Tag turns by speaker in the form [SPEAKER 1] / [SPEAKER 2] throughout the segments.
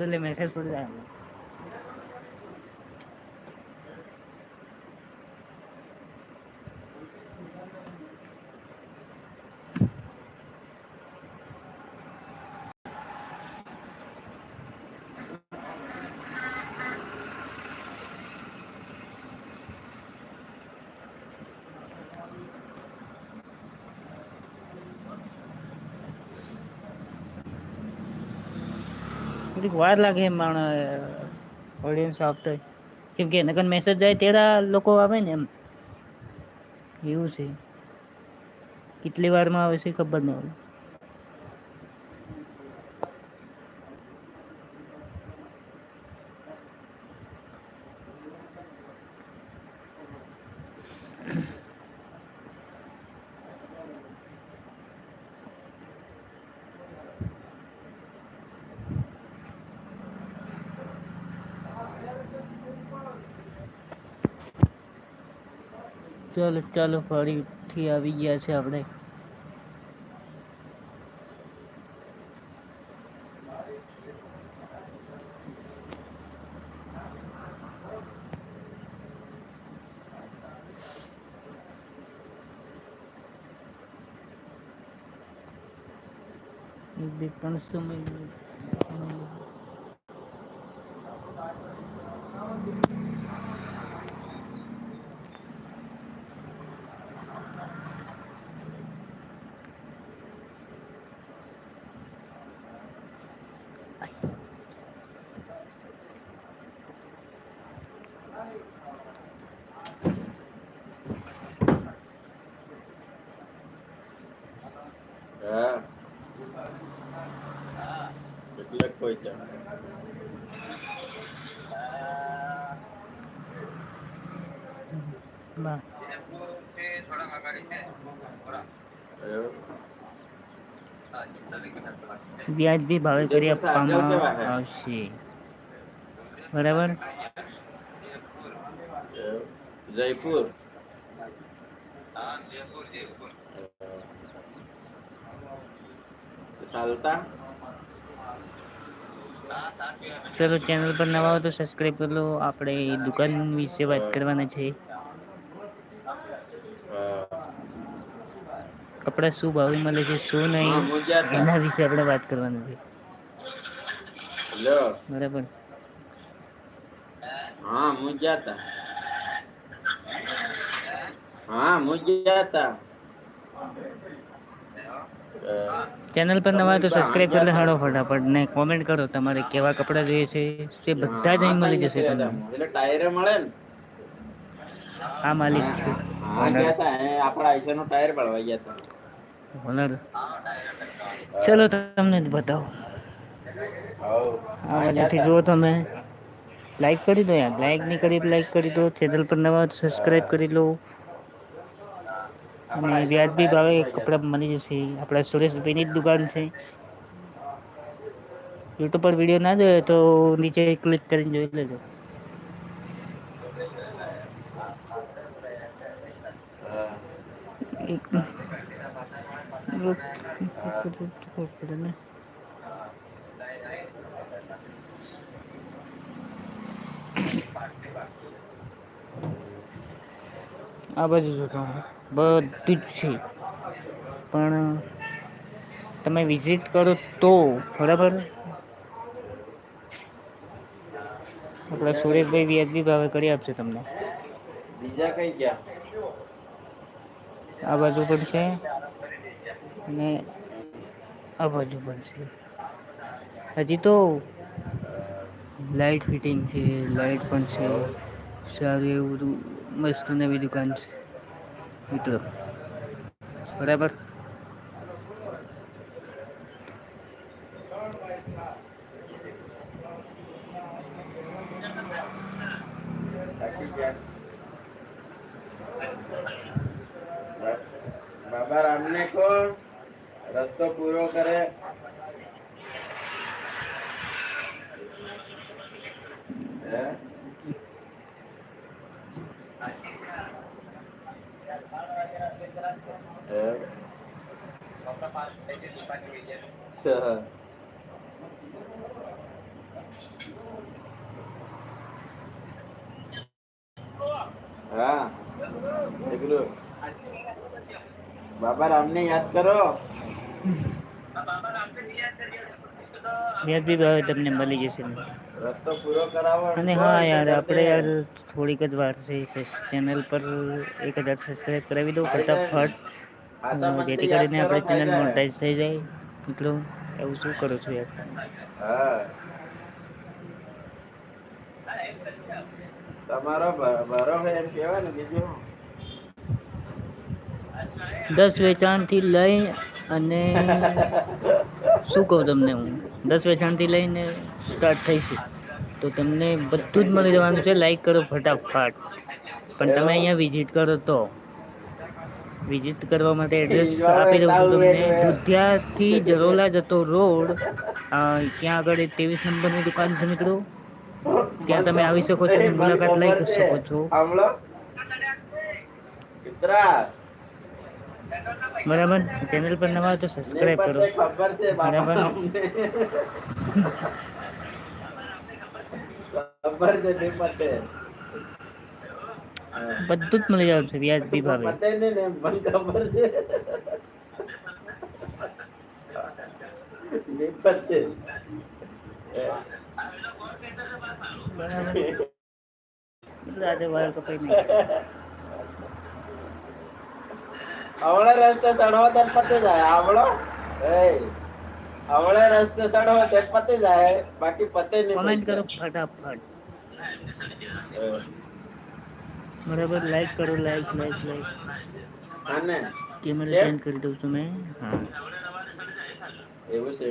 [SPEAKER 1] એટલે મેસેજ થોડી આવે થોડીક વાર લાગે એમ પણ ઓડિયન્સ આપતો કેમ કે નકર મેસેજ જાય તેડા લોકો આવે ને એમ. એવું છે. કેટલી વારમાં આવે છે ખબર નહીં હવે ચાલો ચાલો ફરીથી આવી ગયા છે આપણે. બે સમય
[SPEAKER 2] હા એટલે કોઈ છે
[SPEAKER 1] બા
[SPEAKER 2] એવું?
[SPEAKER 1] વ્યાજબી ભાવે કરી આપવામાં? આવશે બરાબર?
[SPEAKER 2] જયપુર ચાલતા
[SPEAKER 1] ચલો ચેનલ પર નવા હો તો સબસ્ક્રાઈબ કરી લો. આપણે દુકાન વિશે વાત કરવાના છે. કપડા શું ભાવે મળે છે શું નહીં એના વિશે આપણે વાત કરવાની છે. બરાબર.
[SPEAKER 2] હા મુજાતા હા મુંજાતા
[SPEAKER 1] ચેનલ પર નવા તો સબસ્ક્રાઇબ કરી હાડો ફટાફટ. ને કોમેન્ટ કરો તમારે કેવા કપડાં જોઈએ છે તે બધા જ અહીં મળી જશે તમને.
[SPEAKER 2] એટલે ટાયરે મળે ને?
[SPEAKER 1] આ માલિક છે.
[SPEAKER 2] આપણા આઈસરનો ટાયર પડવા ગયા હતા
[SPEAKER 1] ઓનર ચલો તમને બતાવો. આ બાજુથી જુઓ તમે. લાઈક કરી દો યાર. લાઈક નહીં કરી લાઈક કરી દો. ચેનલ પર નવા સબસ્ક્રાઇબ કરી લો. અને વ્યાજબી ભાવે કપડાં મળી જશે. આપણા સુરેશભાઈની જ દુકાન છે. યુટ્યુબ પર વીડિયો ના જોયો તો નીચે ક્લિક કરીને જોઈ લેજો.
[SPEAKER 2] હા.
[SPEAKER 1] આ બાજુ જોતા તમે. બધું જ છે. પણ તમે વિઝિટ કરો તો બરાબર? આપણા સુરેશભાઈ વ્યાજબી ભાવે કરી આપશે તમને.
[SPEAKER 2] બીજા કઈ ગયા?
[SPEAKER 1] આ બાજુ પણ છે અને આ બાજુ પણ છે. હજી તો લાઈટ ફિટિંગ છે લાઈટ પણ છે. સારું એવું બધું મસ્ત નવી દુકાન છે. મિત્રો બરાબર
[SPEAKER 2] થાકી ગયા બા- બાબા રામને કો રસ્તો પૂરો કરે હે? અચ્છા હા. બાબા રામને યાદ કરો.
[SPEAKER 1] વ્યાજબી ભાવે તમને મળી જશે
[SPEAKER 2] રસ્તો પૂરો કરાવો
[SPEAKER 1] અને હા યાર આપણે યાર થોડીક જ વાર છે ચેનલ પર એક હજાર સબસ્ક્રાઈબ કરાવી દો ફટાફટ. જેથી કરીને આપણે ચેનલ મોનેટાઈઝ થઈ જાય. મિત્રો એવું શું કરો છો યાર?
[SPEAKER 2] હા. તમારો ભરો એમ કહેવાય ને બીજું?
[SPEAKER 1] દસ વેચાણથી લઈ અને શું કહું તમને હું? દસ વેચાણથી લઈને સ્ટાર્ટ થઈશ તો તમને બધું જ મળી જવાનું છે. લાઈક કરો ફટાફટ. પણ તમે અહીંયા વિઝિટ કરો તો. વિઝિટ કરવા માટે એડ્રેસ આપી દઉં છું તમને. દુધિયાથી જરોલા જતો રોડ ક્યાં આગળ ત્રેવીસ નંબરની દુકાન છે મિત્રો. ત્યાં તમે આવી શકો છો મુલાકાત લઈ શકો છો. બરાબર? ચેનલ પર નવા તો સબસ્ક્રાઈબ કરો. બરાબર.
[SPEAKER 2] ખબર છે.
[SPEAKER 1] બધું જ મળી જવાનું છે ભાવે
[SPEAKER 2] નહીં પતે.
[SPEAKER 1] બરાબર. આજે વાળ કપાઈ નહીં.
[SPEAKER 2] આવળે રસ્તે ચડવો તે પતી જાય આવળો એ આવળે રસ્તે ચડવો તે પતી જાય બાકી પતે નહીં
[SPEAKER 1] કોમેન્ટ કરો ફટાફટ. બરાબર લાઈક કરો like like like camera send કરી દઉં છું મેં. હા.
[SPEAKER 2] એવું છે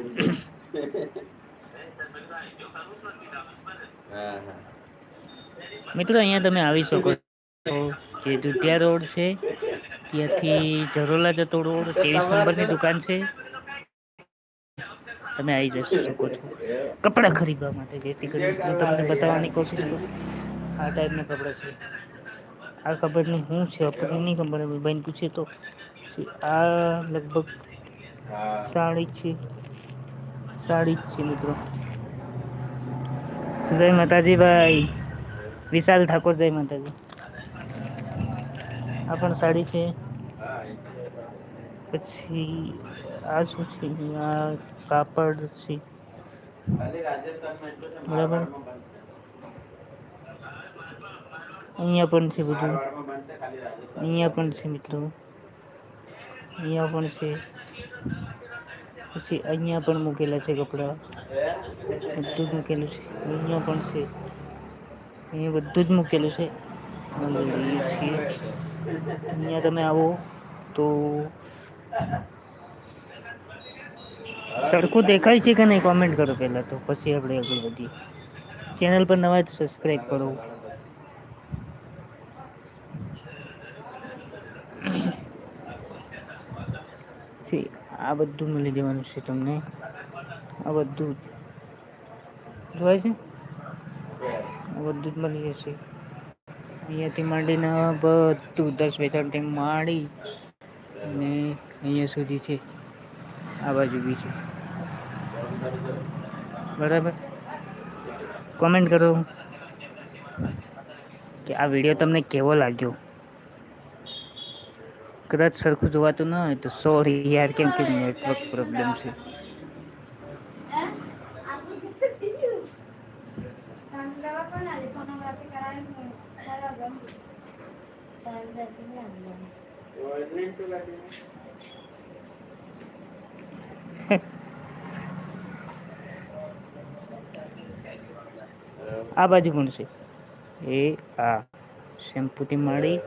[SPEAKER 1] મિત્રો અહીંયા તમે આવી શકો છો. જે દુધિયા રોડ છે. ત્યાંથી જરોલા જતો રોડ ત્રેવીસ નંબરની દુકાન છે. તમે આવી જઈ શકો છો. કપડાં ખરીદવા માટે જેથી કરીને હું તમને બતાવવાની કોશિશ કરું. આ ટાઈપના કપડાં છે. આ ખબર નહીં શું છે આપણને નહીં ખબર બેન પૂછે તો. આ લગભગ સાડી છે. સાડી જ છે, મિત્રો. જય માતાજી ભાઈ. વિશાલ ઠાકોર, જય માતાજી. આ પણ સાડી છે. પછી આ શું છે? આ કાપડ છે. બરાબર. અહીંયા પણ છે બધું. અહીંયા પણ છે મિત્રો. અહીંયા પણ છે. પછી અહીંયા પણ મૂકેલા છે કપડાં. બધું જ મૂકેલું છે. અહીંયા પણ છે. અહીંયા બધું જ મૂકેલું છે. અહીંયા તમે આવો તો સરખું દેખાય છે કે નહીં? કોમેન્ટ કરો પહેલાં તો. પછી આપણે આગળ વધીએ. ચેનલ પર નવા તો સબસ્ક્રાઈબ કરો. છે. આ બધું મળી જવાનું છે તમને. આ બધું જોવાય છે? આ બધું જ મળી જશે. અહીંયાથી માંડીને બધું દસ વેચાણથી માંડી અને અહીંયા સુધી છે. આ બાજુ બી છે. બરાબર? કોમેન્ટ કરો. કે આ વીડિયો તમને કેવો લાગ્યો? કદાચ સરખું જોવાતું ના હોય તો સોરી યાર, કેમ કે નેટવર્ક પ્રોબ્લેમ છે. આ બાજુ પણ છે. એ આ શેમ્પુથી માળી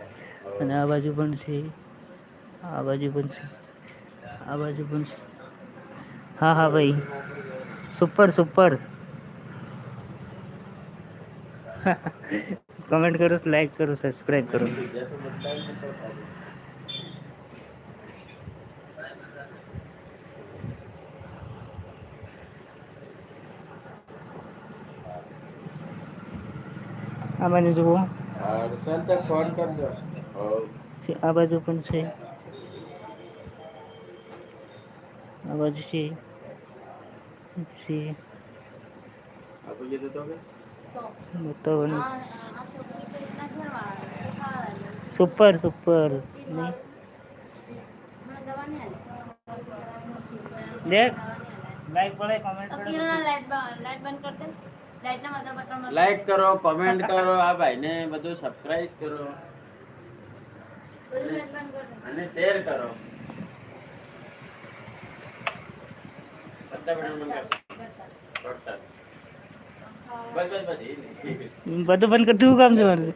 [SPEAKER 1] અને આ બાજુ પણ છે. આ બાજુ પણ છે. આ બાજુ પણ છે. હા હા ભાઈ. Super super. કમેન્ટ કરો લાઈક કરો સબસ્ક્રાઈબ કરો. આ બાજુ જુઓ. આ બાજુ પણ છે. આ બાજુ છે છે
[SPEAKER 2] આપી દીધું તો કે
[SPEAKER 1] બતાવવાનું. Super super. નહીં દેખ લાઈક પડે. કમેન્ટ
[SPEAKER 2] લાઈક કરો કોમેન્ટ કરો આ ભાઈને બધું સબસ્ક્રાઇબ કરો. અને શેર કરો. બધા.
[SPEAKER 1] બધું બંધ કર તું કામ છે. મારે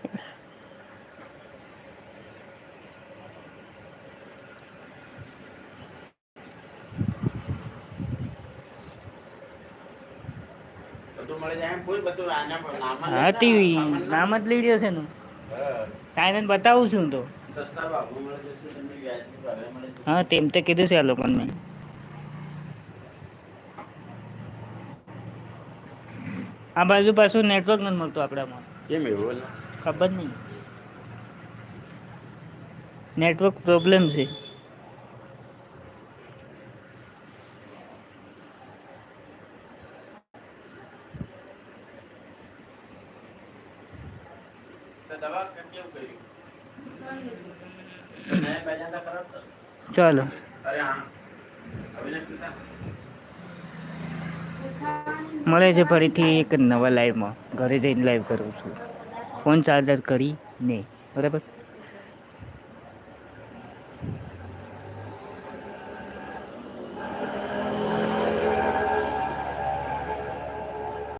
[SPEAKER 2] બધું મળી જાય એમ પૂછ બધું આના પર નામ જ
[SPEAKER 1] હા ટીવી. નામ જ લઈ રહ્યો છે નું
[SPEAKER 2] હા.
[SPEAKER 1] કાંઈ બતાવું છું તો. હા તેમ તો કીધું છે આ લોકોને આ બાજુ પાછું નેટવર્ક નથી મળતું આપણામાં
[SPEAKER 2] કેમ એવું
[SPEAKER 1] ખબર નહીં. નેટવર્ક પ્રોબ્લેમ છે. ચાલો.
[SPEAKER 2] અરે હા.
[SPEAKER 1] મળે છે ફરીથી એક નવા લાઈવમાં ઘરે જઈને લાઈવ કરું છું. ફોન ચાર્જર કરીને. બરાબર?